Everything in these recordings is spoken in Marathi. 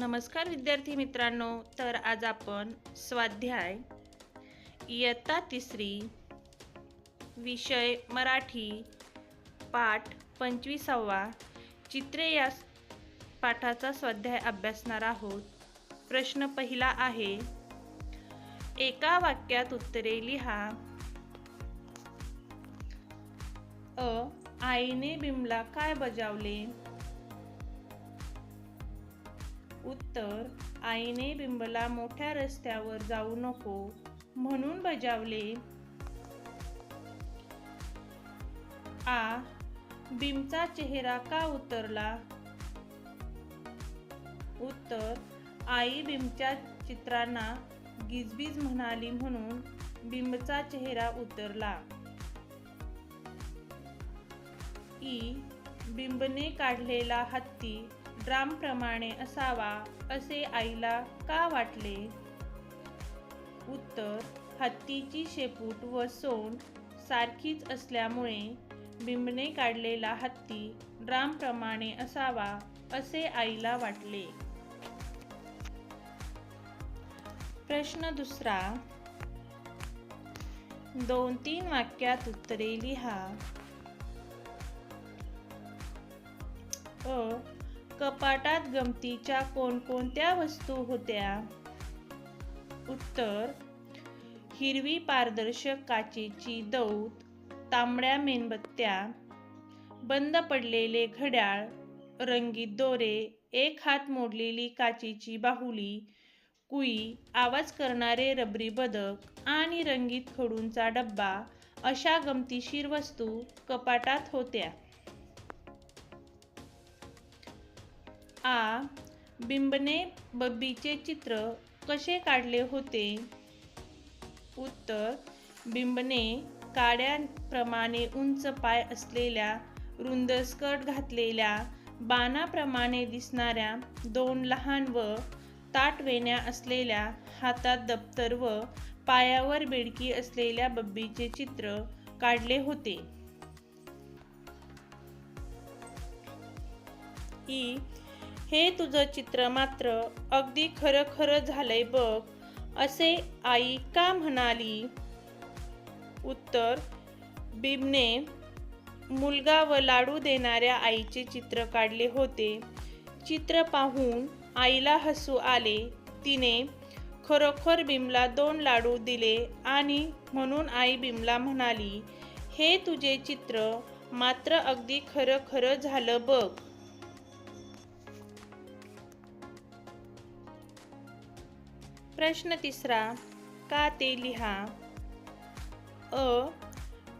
नमस्कार विद्यार्थी मित्रांनो तर आज आपण स्वाध्याय इयत्ता तिसरी विषय मराठी पाठ पंचवीसावा चित्रे या पाठाचा स्वाध्याय अभ्यासणार आहोत. प्रश्न पहिला आहे एका वाक्यात उत्तरे लिहा. अ आईने बिमला काय बजावले? उत्तर आईने बिंबला मोठ्या रस्त्यावर जाऊ नको म्हणून बजावले. आ बिमचा चेहरा का उतरला? उत्तर आई बिंबच्या चित्रांना गिजबीज म्हणाली म्हणून बिंबचा चेहरा उतरला. ई बिंबने काढलेला हत्ती ड्रामप्रमाणे असावा असे आईला का वाटले? उत्तर हत्तीची शेपूट व सोंड सारखीच असल्यामुळे बिंबने काढलेला हत्ती ड्रामप्रमाणे असावा असे आईला वाटले. प्रश्न दुसरा. दोन तीन वाक्यात उत्तरे लिहा. अ कपाटात गमतीच्या कोणकोणत्या वस्तू होत्या? उत्तर हिरवी पारदर्शक काचेची दौत तांबड्या मेणबत्त्या बंद पडलेले घड्याळ रंगीत दोरे एक हात मोडलेली काचेची बाहुली कुई आवाज करणारे रबरी बदक आणि रंगीत खडूंचा डब्बा अशा गमतीशीर वस्तू कपाटात होत्या. आ. बिंबने बब्बीचे चित्र कसे काढले होते? उत्तर. बिंबने काड्याप्रमाणे उंच पाय असलेल्या रुंद स्कर्ट घातलेल्या बाणाप्रमाणे दिसणाऱ्या दोन लहान व ताट वेण्या असलेल्या हातात दप्तर व पायावर बेडकी असलेल्या बब्बीचे चित्र काढले होते. ई. हे तुझं चित्र मात्र अगदी खरं खरं झालंय बघ असे आई का म्हणाली? उत्तर बिबने मुलगा व लाडू देणाऱ्या आईचे चित्र काढले होते. चित्र पाहून आईला हसू आले. तिने खरोखर बिमला दोन लाडू दिले आणि म्हणून आई बिमला म्हणाली हे तुझे चित्र मात्र अगदी खरं खरं झालं बघ. प्रश्न तिसरा का ते लिहा? अ.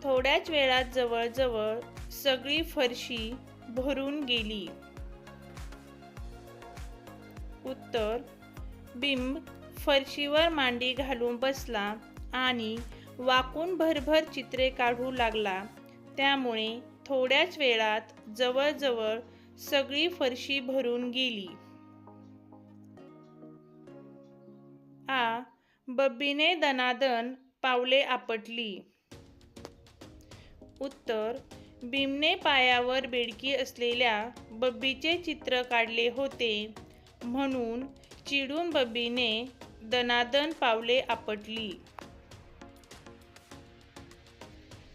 थोड्याच वेळात जवळजवळ सगळी फरशी भरून गेली. उत्तर बिंब फरशीवर मांडी घालून बसला आणि वाकून भरभर चित्रे काढू लागला. त्यामुळे थोड्याच वेळात जवळजवळ सगळी फरशी भरून गेली. आ बब्बीने दनादन पावले आपटली. उत्तर भीमने पायावर बेडकी असलेल्या बब्बीचे चित्र काढले होते. म्हणून चिडून बब्बीने दनादन पावले आपटली.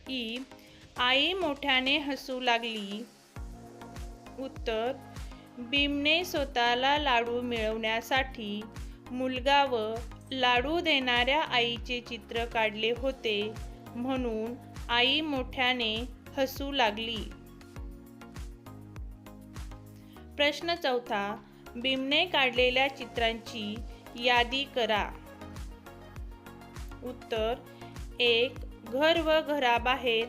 ई आई मोठ्याने हसू लागली. उत्तर भीमने स्वतःला लाडू मिळवण्यासाठी मुलगा व लाडू देणाऱ्या आईचे चित्र काढले होते म्हणून आई मोठ्याने हसू लागली. प्रश्न चौथा भीमने काढलेल्या चित्रांची यादी करा. उत्तर एक घर व घराबाहेर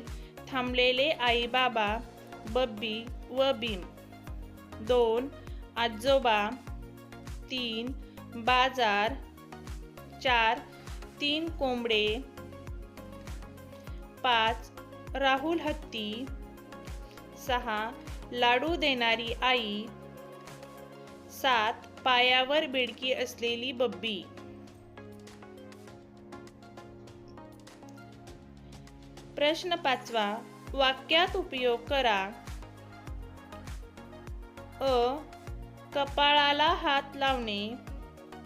थांबलेले आई बाबा बब्बी व भीम. दोन आजोबा. तीन बाजार चार तीन कोंबडे पाच राहुल हत्ती सहा लाडू देणारी आई सात पायावर बेडकी असलेली बब्बी. प्रश्न पाचवा वाक्यात उपयोग करा. अ कपाळाला हात लावणे.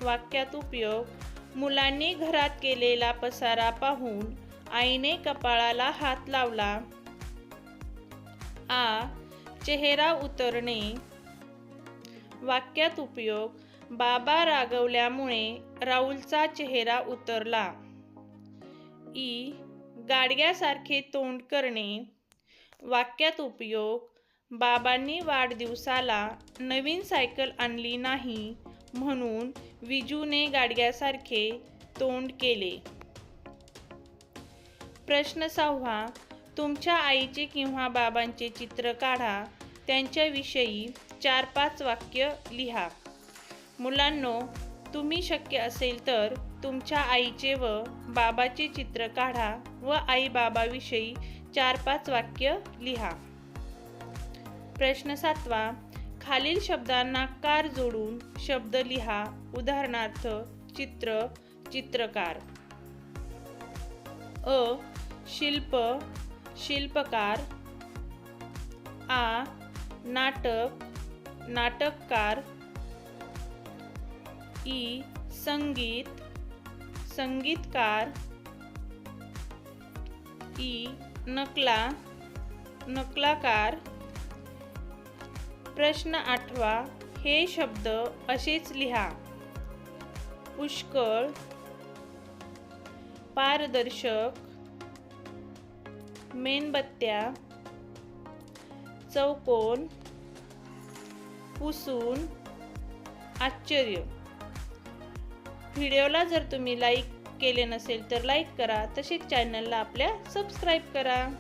वाक्यात उपयोग मुलांनी घरात केलेला पसारा पाहून आईने कपाळाला हात लावला. आ. चेहरा उतरणे. वाक्यात उपयोग बाबा रागवल्यामुळे राहुलचा चेहरा उतरला. ई. गाडग्यासारखे तोंड करणे. वाक्यात उपयोग बाबांनी वाढदिवसाला नवीन सायकल आणली नाही म्हणून विजूने गाडग्यासारखे तोंड केले. प्रश्न सहावा तुमच्या आईचे किंवा बाबांचे चित्र काढा त्यांच्याविषयी चार पाच वाक्य लिहा. मुलांनो तुम्ही शक्य असेल तर तुमच्या आईचे व बाबाचे चित्र काढा व आई बाबाविषयी चार पाच वाक्य लिहा. प्रश्न सातवा खालील शब्दांना कार जोडून शब्द लिहा. उदाहरणार्थ चित्र चित्रकार. अ शिल्प शिल्पकार. आ नाटक नाटककार. ई संगीत संगीतकार. ई नकला नकलाकार. प्रश्न आठवा हे शब्द असेच लिहा. पुष्कळ पारदर्शक मेणबत्त्या चौकोन पुसून आश्चर्य. व्हिडिओला जर तुम्ही लाईक केले नसेल तर लाईक करा तसेच चॅनलला आपल्या सबस्क्राईब करा.